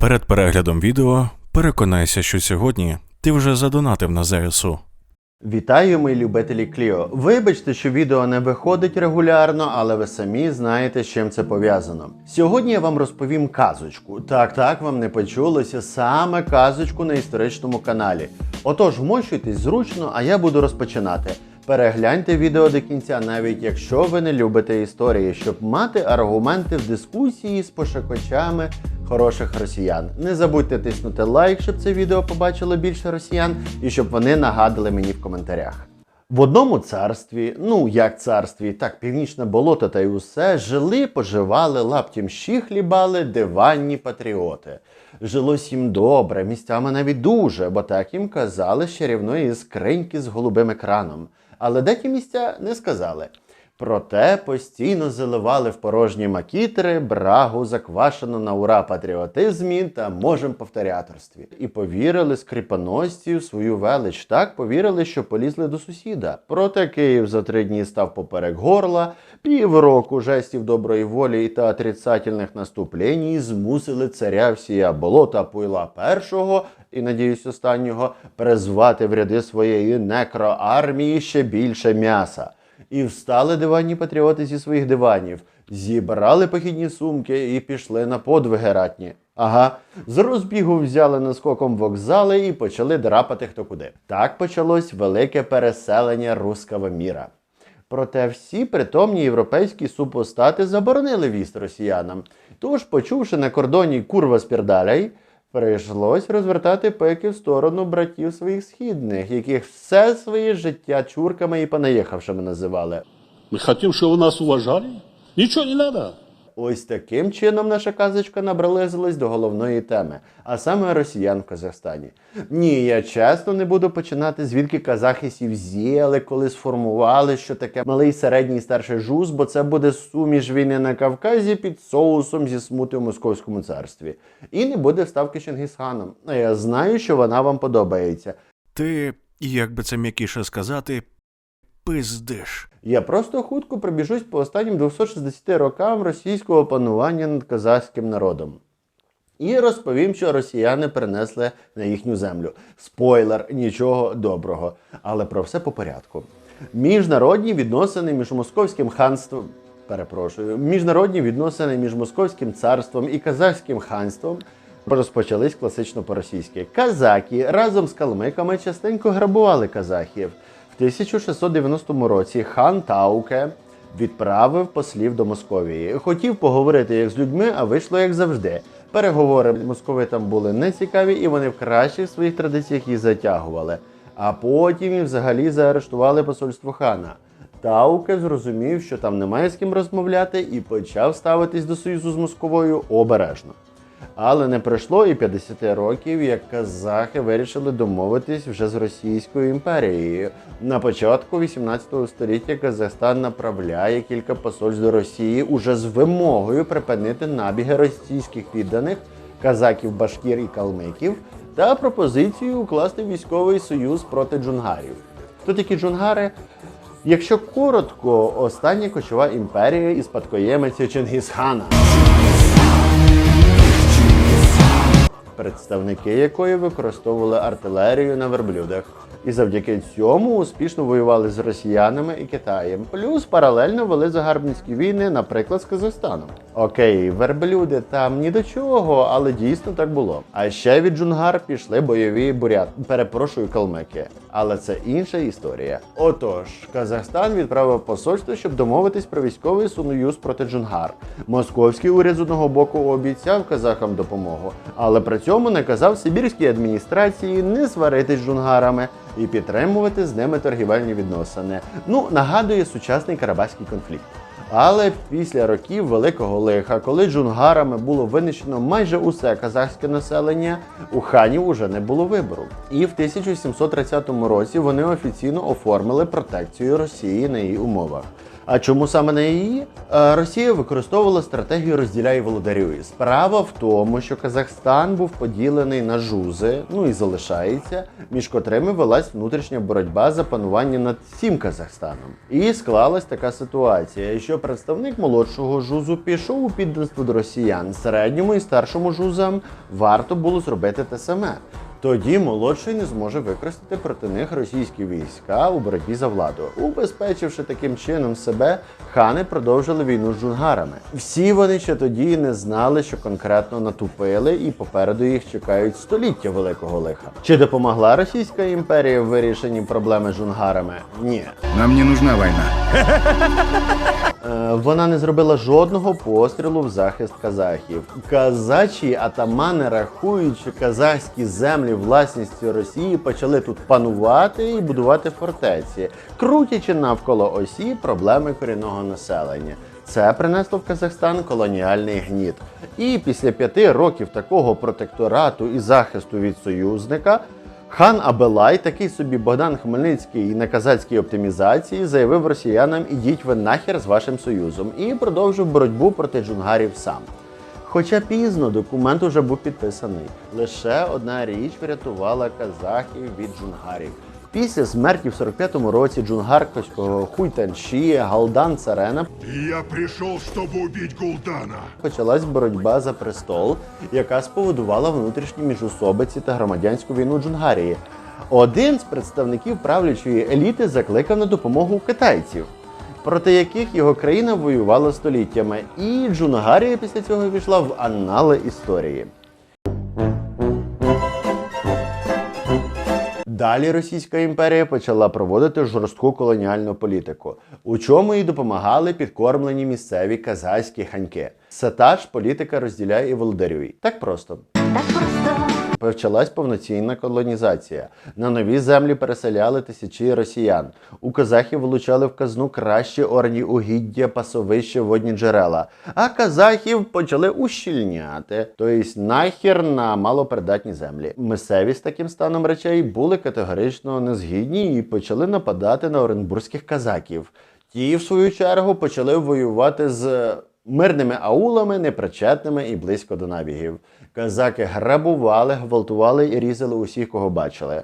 Перед переглядом відео переконайся, що сьогодні ти вже задонатив на ЗСУ. Вітаю, мої любителі Кліо. Вибачте, що відео не виходить регулярно, але ви самі знаєте, з чим це пов'язано. Сьогодні я вам розповім казочку. Так, так, вам не почулося саме казочку на історичному каналі. Отож, вмощуйтесь зручно, а я буду розпочинати. Перегляньте відео до кінця, навіть якщо ви не любите історії, щоб мати аргументи в дискусії з пошукачами хороших росіян. Не забудьте тиснути лайк, щоб це відео побачило більше росіян, і щоб вони нагадали мені в коментарях. В одному царстві, ну як царстві, так північне болото та й усе, жили, поживали, лаптім щі хлібали, диванні патріоти. Жилось їм добре, місцями навіть дуже, бо так їм казали з чарівної скриньки з голубим екраном. Але деякі місця не сказали. Проте постійно заливали в порожні макітри брагу, заквашену на ура патріотизмі та можем повторяторстві. І повірили скріпоносці свою велич. Так повірили, що полізли до сусіда. Проте Київ за три дні став поперек горла, півроку жестів доброї волі та отрицательних наступлень змусили царя всія болота Пуйла першого і, надіюсь, останнього призвати в ряди своєї некроармії ще більше м'яса. І встали диванні патріоти зі своїх диванів, зібрали похідні сумки і пішли на подвиги ратні. Ага, з розбігу взяли наскоком вокзали і почали драпати хто куди. Так почалось велике переселення руского міра. Проте всі притомні європейські супостати заборонили віст росіянам. Тож, почувши на кордоні курва спірдаляй, прийшлось розвертати пеки в сторону братів своїх східних, яких все своє життя чурками і понаїхавшими називали. Ми хотим, щоб нас уважали. Нічого не надо. Ось таким чином наша казочка наблизилась до головної теми, а саме росіян в Казахстані. Ні, я чесно не буду починати, звідки казахи сівзіяли, коли сформували, що таке малий середній старший жуз, бо це буде суміш війни на Кавказі під соусом зі смути в Московському царстві. І не буде вставки Чингісханом. А я знаю, що вона вам подобається. Ти, як би це м'якіше сказати, пиздиш. Я просто хутко пробіжусь по останнім 260 рокам російського панування над казахським народом. І розповім, що росіяни принесли на їхню землю. Спойлер, нічого доброго. Але про все по порядку. Міжнародні відносини між московським ханством. Перепрошую, міжнародні відносини між московським царством і казахським ханством розпочались класично по-російськи. Казаки разом з калмиками частенько грабували казахів. В 1690 році хан Тауке відправив послів до Московії. Хотів поговорити як з людьми, а вийшло як завжди. Переговори московитам були нецікаві, і вони в кращих своїх традиціях їх затягували. А потім і взагалі заарештували посольство хана. Тауке зрозумів, що там немає з ким розмовляти, і почав ставитись до союзу з Московою обережно. Але не пройшло і 50 років, як казахи вирішили домовитись вже з Російською імперією. На початку 18 століття Казахстан направляє кілька посольств до Росії уже з вимогою припинити набіги російських підданих казаків, башкір і калмиків та пропозицію укласти військовий союз проти джунгарів. Хто такі джунгари? Якщо коротко, остання кочова імперія і спадкоємиця Чингісхана. Представники якої використовували артилерію на верблюдах. І завдяки цьому успішно воювали з росіянами і Китаєм. Плюс паралельно вели загарбницькі війни, наприклад, з Казахстаном. Окей, верблюди там ні до чого, але дійсно так було. А ще від Джунгар пішли бойові бурят. Перепрошую, калмики. Але це інша історія. Отож, Казахстан відправив посольство, щоб домовитись про військовий союз проти Джунгар. Московський уряд з одного боку обіцяв казахам допомогу, але при цьому наказав сибірській адміністрації не сваритись з джунгарами і підтримувати з ними торгівельні відносини. Ну, нагадує сучасний карабаський конфлікт. Але після років великого лиха, коли джунгарами було винищено майже усе казахське населення, у ханів уже не було вибору. І в 1730 році вони офіційно оформили протекцію Росії на її умовах. А чому саме на її? Е, Росія використовувала стратегію розділяй і володарюй. Справа в тому, що Казахстан був поділений на жузи, ну і залишається, між котрими велась внутрішня боротьба за панування над всім Казахстаном. І склалась така ситуація, що представник молодшого жузу пішов у підданство до росіян. Середньому і старшому жузам варто було зробити те саме. Тоді молодший не зможе використати проти них російські війська у боротьбі за владу. Убезпечивши таким чином себе, хани продовжили війну з джунгарами. Всі вони ще тоді не знали, що конкретно натупили, і попереду їх чекають століття великого лиха. Чи допомогла Російська імперія в вирішенні проблеми з джунгарами? Ні. Нам не нужна война. Е, Вона не зробила жодного пострілу в захист казахів. Казачі атамани, рахуючи казахські землі власністю Росії, почали тут панувати і будувати фортеці, крутячи навколо осі проблеми корінного населення. Це принесло в Казахстан колоніальний гніт. І після п'яти років такого протекторату і захисту від союзника Хан Абелай, такий собі Богдан Хмельницький на казацькій оптимізації, заявив росіянам ідіть ви нахер з вашим союзом і продовжив боротьбу проти джунгарів сам. Хоча пізно документ уже був підписаний. Лише одна річ врятувала казахів від джунгарів. Після смерті в 45-му році джунгарського Хуйтанші Галдан Царена Я пришел, чтобы убить Гулдана. почалась боротьба за престол, яка спровокувала внутрішні міжусобиці та громадянську війну Джунгарії. Один з представників правлячої еліти закликав на допомогу китайців, проти яких його країна воювала століттями, і Джунгарія після цього війшла в анали історії. Далі Російська імперія почала проводити жорстку колоніальну політику, у чому їй допомагали підкормлені місцеві казацькі ханьки. Це та ж політика розділяє і просто. Так просто. Почалась повноцінна колонізація. На нові землі переселяли тисячі росіян. У казахів вилучали в казну кращі орні угіддя, пасовища, водні джерела. А казахів почали ущільняти, тобто нахер на малопридатні землі. Мисеві з таким станом речей були категорично незгідні і почали нападати на оренбурзьких казаків. Ті, в свою чергу, почали воювати з мирними аулами, непричетними і близько до набігів. Казаки грабували, гвалтували і різали усіх, кого бачили.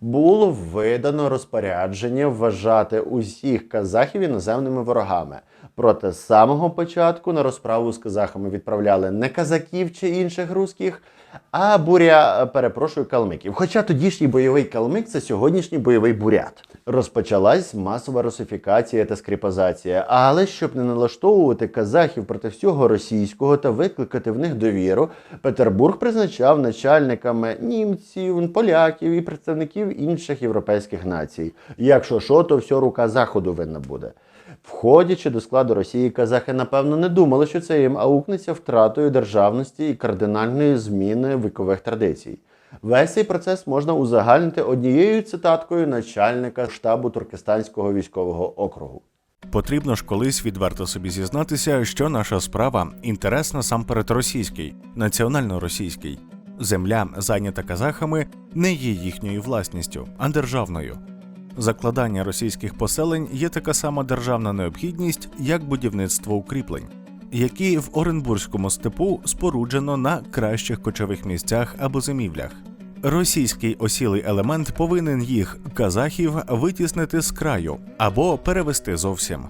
Було видано розпорядження вважати усіх казахів іноземними ворогами. Проте з самого початку на розправу з казахами відправляли не казаків чи інших русських, а буря, перепрошую, калмиків. Хоча тодішній бойовий калмик це сьогоднішній бойовий бурят. Розпочалась масова русифікація та скріпозація. Але щоб не налаштовувати казахів проти всього російського та викликати в них довіру, Петербург призначав начальниками німців, поляків і представників інших європейських націй. Якщо що, то все рука заходу винна буде. Входячи до складу Росії, казахи напевно не думали, що це їм аукнеться втратою державності і кардинальної зміни вікових традицій. Весь цей процес можна узагальнити однією цитаткою начальника штабу Туркестанського військового округу. Потрібно ж колись відверто собі зізнатися, що наша справа інтерес насамперед російський, національно-російський. Земля, зайнята казахами, не є їхньою власністю, а державною. Закладання російських поселень є така сама державна необхідність, як будівництво укріплень, які в Оренбурзькому степу споруджено на кращих кочових місцях або зимівлях. Російський осілий елемент повинен їх казахів витіснити з краю або перевести зовсім.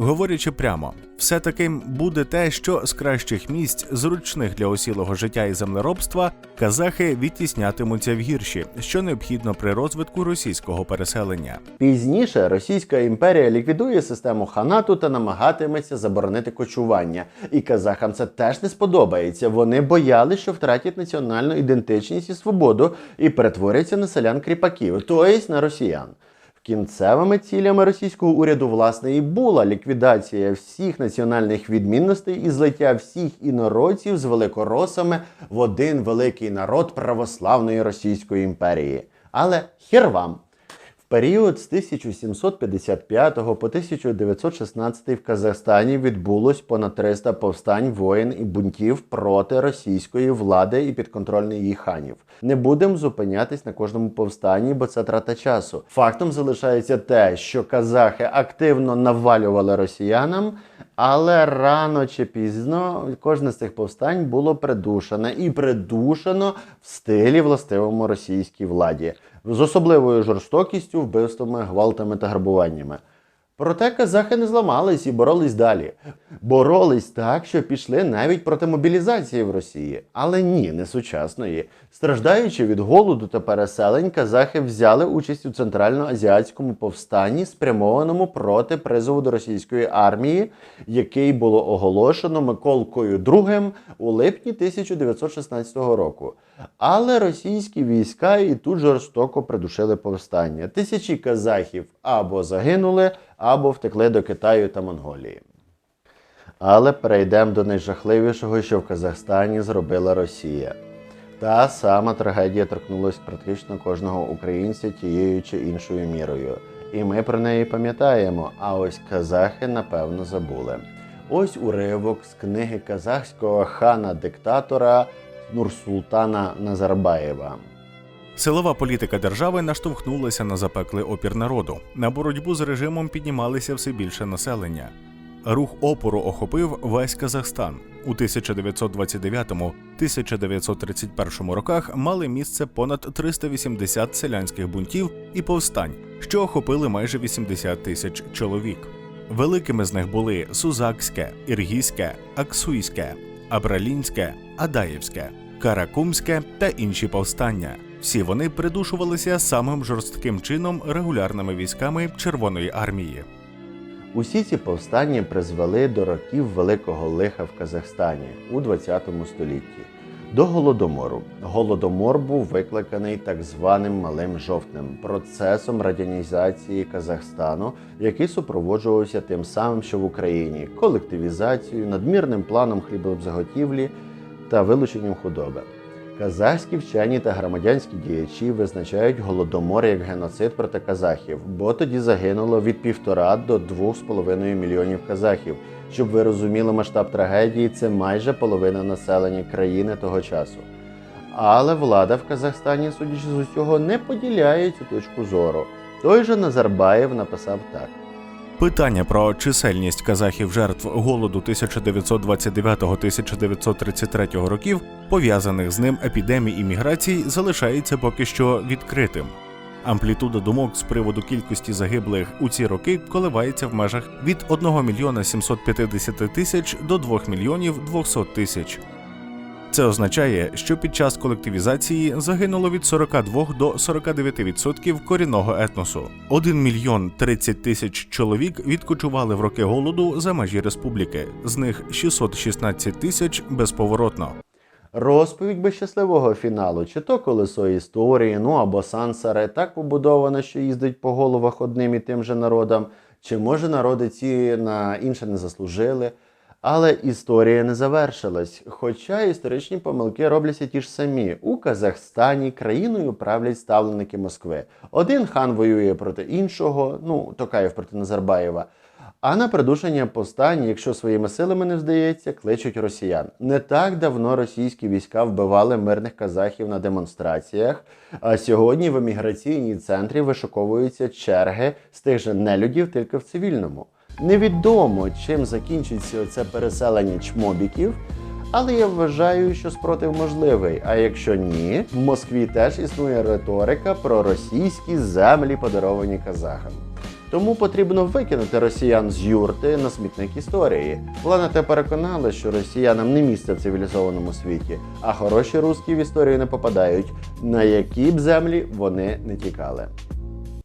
Говорячи прямо, все таким буде те, що з кращих місць, зручних для осілого життя і землеробства, казахи відтіснятимуться в гірші, що необхідно при розвитку російського переселення. Пізніше Російська імперія ліквідує систему ханату та намагатиметься заборонити кочування. І казахам це теж не сподобається. Вони боялися, що втратять національну ідентичність і свободу і перетворяться на селян кріпаків, тобто на росіян. Кінцевими цілями російського уряду власне і була ліквідація всіх національних відмінностей і злиття всіх інородців з великоросами в один великий народ православної Російської імперії. Але хір вам. Період з 1755 по 1916 в Казахстані відбулось понад 300 повстань, воєн і бунтів проти російської влади і підконтрольних її ханів. Не будемо зупинятись на кожному повстанні, бо це трата часу. Фактом залишається те, що казахи активно навалювали росіянам, але рано чи пізно кожне з цих повстань було придушене і придушено в стилі властивому російській владі з особливою жорстокістю, вбивствами, гвалтами та грабуваннями. Проте казахи не зламались і боролись далі. Боролись так, що пішли навіть проти мобілізації в Росії. Але ні, не сучасної. Страждаючи від голоду та переселень, казахи взяли участь у центральноазіатському повстанні, спрямованому проти призову до російської армії, який було оголошено Миколкою II у липні 1916 року. Але російські війська і тут жорстоко придушили повстання. Тисячі казахів або загинули, або втекли до Китаю та Монголії. Але перейдемо до найжахливішого, що в Казахстані зробила Росія. Та сама трагедія торкнулася практично кожного українця тією чи іншою мірою. І ми про неї пам'ятаємо, а ось казахи напевно забули. Ось уривок з книги казахського хана-диктатора Нурсултана Назарбаєва. Силова політика держави наштовхнулася на запеклий опір народу. На боротьбу з режимом піднімалися все більше населення. Рух опору охопив весь Казахстан. У 1929-1931 роках мали місце понад 380 селянських бунтів і повстань, що охопили майже 80 тисяч чоловік. Великими з них були Сузакське, Іргізьке, Аксуйське, Абралінське, Адаєвське, Каракумське та інші повстання. Всі вони придушувалися самим жорстким чином регулярними військами Червоної армії. Усі ці повстання призвели до років великого лиха в Казахстані у 20 столітті. До голодомору. Голодомор був викликаний так званим малим жовтнем процесом радянізації Казахстану, який супроводжувався тим самим, що в Україні колективізацією, надмірним планом хлібозаготівлі та вилученням худоби. Казахські вчені та громадянські діячі визначають голодомор як геноцид проти казахів, бо тоді загинуло від півтора до двох з половиною мільйонів казахів. Щоб ви розуміли масштаб трагедії, це майже половина населення країни того часу. Але влада в Казахстані, судячи з усього, не поділяє цю точку зору. Той же Назарбаєв написав так. Питання про чисельність казахів жертв голоду 1929-1933 років, пов'язаних з ним епідемій і міграцій, залишається поки що відкритим. Амплітуда думок з приводу кількості загиблих у ці роки коливається в межах від 1 мільйона 750 тисяч до 2 мільйонів 200 тисяч. Це означає, що під час колективізації загинуло від 42 до 49% корінного етносу. 1 мільйон 30 тисяч чоловік відкочували в роки голоду за межі республіки, з них 616 тисяч безповоротно. Розповідь без щасливого фіналу, чи то колесо історії, ну або сансаре так побудовано, що їздить по головах одним і тим же народам, чи може народи ці на інше не заслужили. Але історія не завершилась. Хоча історичні помилки робляться ті ж самі. У Казахстані країною правлять ставленики Москви. Один хан воює проти іншого, ну Токаєв проти Назарбаєва. А на придушення повстань, якщо своїми силами не вдається, кличуть росіян. Не так давно російські війська вбивали мирних казахів на демонстраціях. А сьогодні в еміграційній центрі вишуковуються черги з тих же нелюдів, тільки в цивільному. Невідомо, чим закінчиться це переселення чмобіків. Але я вважаю, що спротив можливий. А якщо ні, в Москві теж існує риторика про російські землі, подаровані казахам. Тому потрібно викинути росіян з юрти на смітник історії. Планета переконала, що росіянам не місце в цивілізованому світі, а хороші русські в історію не попадають, на які б землі вони не тікали.